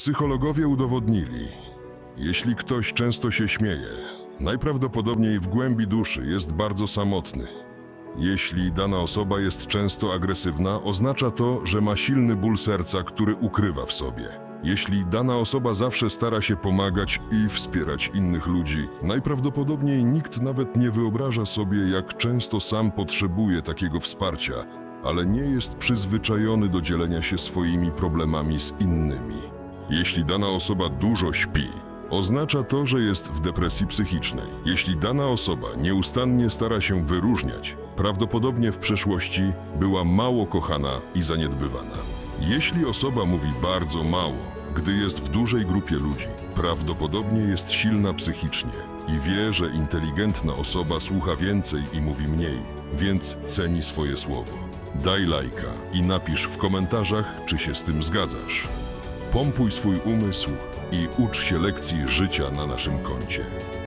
Psychologowie udowodnili, jeśli ktoś często się śmieje, najprawdopodobniej w głębi duszy jest bardzo samotny. Jeśli dana osoba jest często agresywna, oznacza to, że ma silny ból serca, który ukrywa w sobie. Jeśli dana osoba zawsze stara się pomagać i wspierać innych ludzi, najprawdopodobniej nikt nawet nie wyobraża sobie, jak często sam potrzebuje takiego wsparcia, ale nie jest przyzwyczajony do dzielenia się swoimi problemami z innymi. Jeśli dana osoba dużo śpi, oznacza to, że jest w depresji psychicznej. Jeśli dana osoba nieustannie stara się wyróżniać, prawdopodobnie w przeszłości była mało kochana i zaniedbywana. Jeśli osoba mówi bardzo mało, gdy jest w dużej grupie ludzi, prawdopodobnie jest silna psychicznie i wie, że inteligentna osoba słucha więcej i mówi mniej, więc ceni swoje słowo. Daj lajka i napisz w komentarzach, czy się z tym zgadzasz. Pompuj swój umysł i ucz się lekcji życia na naszym koncie.